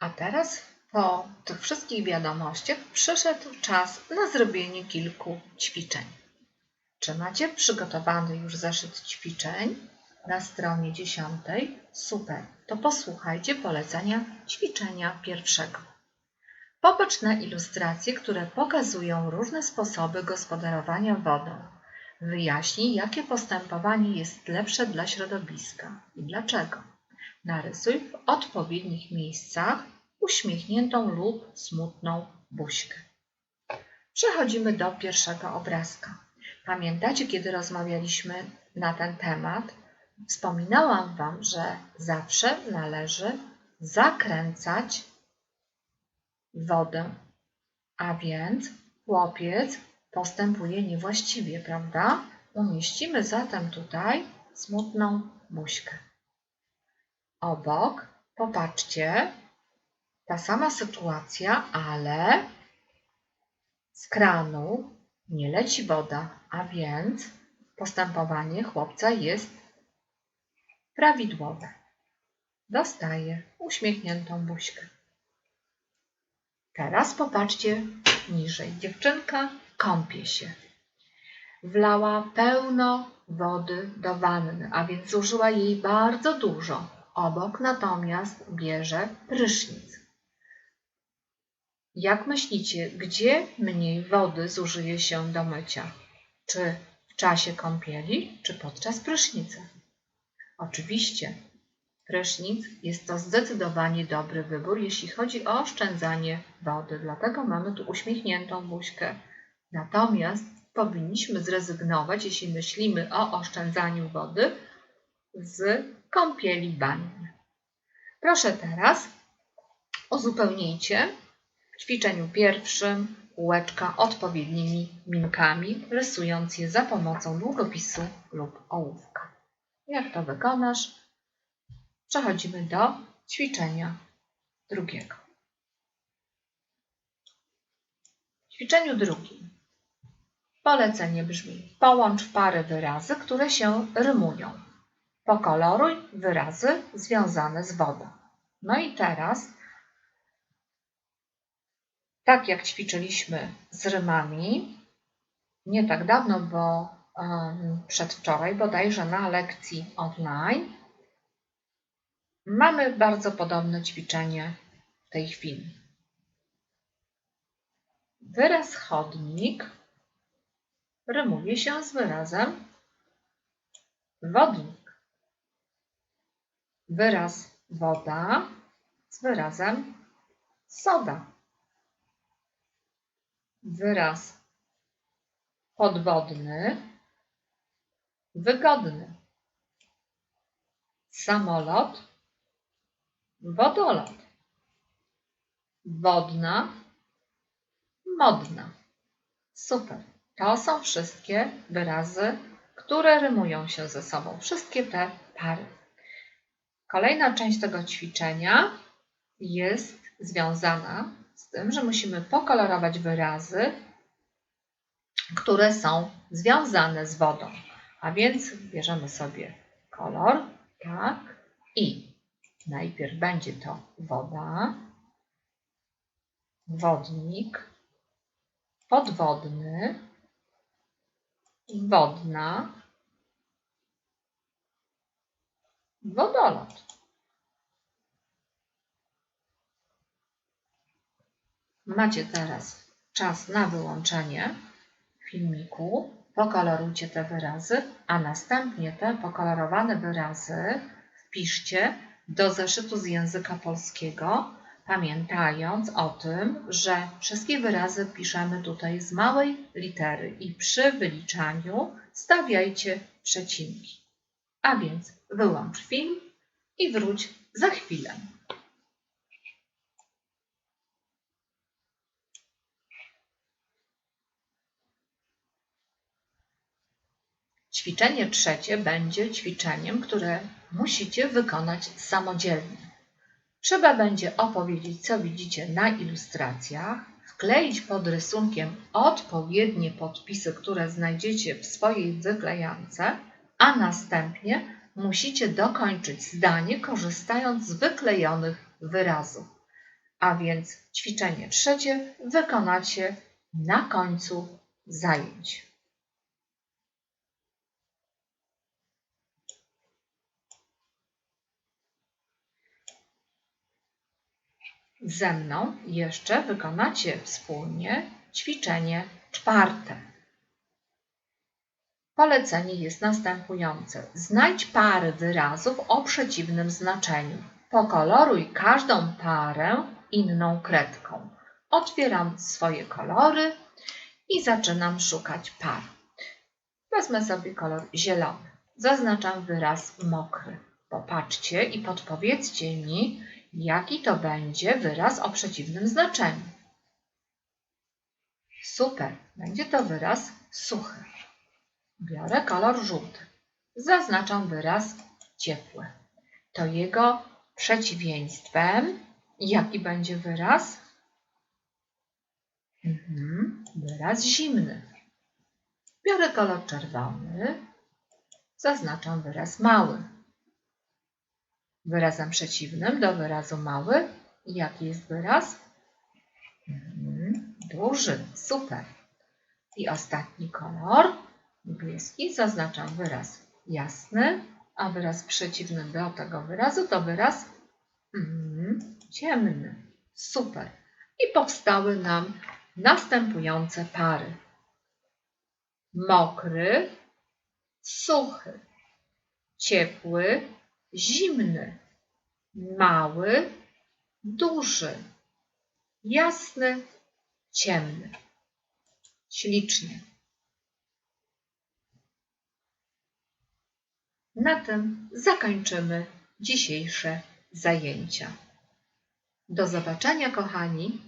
A teraz po tych wszystkich wiadomościach przyszedł czas na zrobienie kilku ćwiczeń. Czy macie przygotowany już zeszyt ćwiczeń na stronie 10? Super. To posłuchajcie polecenia ćwiczenia pierwszego. Popatrz na ilustracje, które pokazują różne sposoby gospodarowania wodą. Wyjaśnij, jakie postępowanie jest lepsze dla środowiska i dlaczego. Narysuj w odpowiednich miejscach uśmiechniętą lub smutną buźkę. Przechodzimy do pierwszego obrazka. Pamiętacie, kiedy rozmawialiśmy na ten temat? Wspominałam Wam, że zawsze należy zakręcać wodę, a więc chłopiec postępuje niewłaściwie, prawda? Umieścimy zatem tutaj smutną buźkę. Obok, popatrzcie, ta sama sytuacja, ale z kranu nie leci woda, a więc postępowanie chłopca jest prawidłowe. Dostaje uśmiechniętą buźkę. Teraz popatrzcie niżej. Dziewczynka kąpie się. Wlała pełno wody do wanny, a więc zużyła jej bardzo dużo. Obok natomiast bierze prysznic. Jak myślicie, gdzie mniej wody zużyje się do mycia? Czy w czasie kąpieli, czy podczas prysznica? Oczywiście, prysznic jest to zdecydowanie dobry wybór, jeśli chodzi o oszczędzanie wody. Dlatego mamy tu uśmiechniętą buźkę. Natomiast powinniśmy zrezygnować, jeśli myślimy o oszczędzaniu wody, z kąpieli banny. Proszę teraz uzupełnijcie w ćwiczeniu pierwszym kółeczka odpowiednimi minkami, rysując je za pomocą długopisu lub ołówka. Jak to wykonasz? Przechodzimy do ćwiczenia drugiego. W ćwiczeniu drugim polecenie brzmi: połącz pary wyrazy, które się rymują. Pokoloruj wyrazy związane z wodą. No i teraz tak jak ćwiczyliśmy z rymami, nie tak dawno, bo um, przedwczoraj bodajże na lekcji online, mamy bardzo podobne ćwiczenie w tej chwili. Wyraz chodnik rymuje się z wyrazem wodnik. Wyraz woda z wyrazem soda wyraz podwodny, wygodny. Samolot, wodolot. Wodna, modna. Super. To są wszystkie wyrazy, które rymują się ze sobą. Wszystkie te pary. Kolejna część tego ćwiczenia jest związana z tym, że musimy pokolorować wyrazy, które są związane z wodą. A więc bierzemy sobie kolor, tak, i najpierw będzie to woda, wodnik, podwodny, wodna, wodolot. Macie teraz czas na wyłączenie filmiku. Pokolorujcie te wyrazy, a następnie te pokolorowane wyrazy wpiszcie do zeszytu z języka polskiego, pamiętając o tym, że wszystkie wyrazy piszemy tutaj z małej litery i przy wyliczaniu stawiajcie przecinki. A więc wyłącz film i wróć za chwilę. Ćwiczenie trzecie będzie ćwiczeniem, które musicie wykonać samodzielnie. Trzeba będzie opowiedzieć, co widzicie na ilustracjach, wkleić pod rysunkiem odpowiednie podpisy, które znajdziecie w swojej wyklejance, a następnie musicie dokończyć zdanie korzystając z wyklejonych wyrazów. A więc ćwiczenie trzecie wykonacie na końcu zajęć. Ze mną jeszcze wykonacie wspólnie ćwiczenie czwarte. Polecenie jest następujące. Znajdź pary wyrazów o przeciwnym znaczeniu. Pokoloruj każdą parę inną kredką. Otwieram swoje kolory i zaczynam szukać par. Wezmę sobie kolor zielony. Zaznaczam wyraz mokry. Popatrzcie i podpowiedzcie mi, jaki to będzie wyraz o przeciwnym znaczeniu. Super, będzie to wyraz suchy. Biorę kolor żółty. Zaznaczam wyraz ciepły. To jego przeciwieństwem. Jaki będzie wyraz? Mhm, wyraz zimny. Biorę kolor czerwony. Zaznaczam wyraz mały. Wyrazem przeciwnym do wyrazu mały. Jaki jest wyraz? Mhm, duży. Super. I ostatni kolor niebieski zaznaczam wyraz jasny, a wyraz przeciwny do tego wyrazu to wyraz mm, ciemny. Super. I powstały nam następujące pary. Mokry, suchy, ciepły, zimny, mały, duży, jasny, ciemny. Ślicznie. Na tym zakończymy dzisiejsze zajęcia. Do zobaczenia, kochani.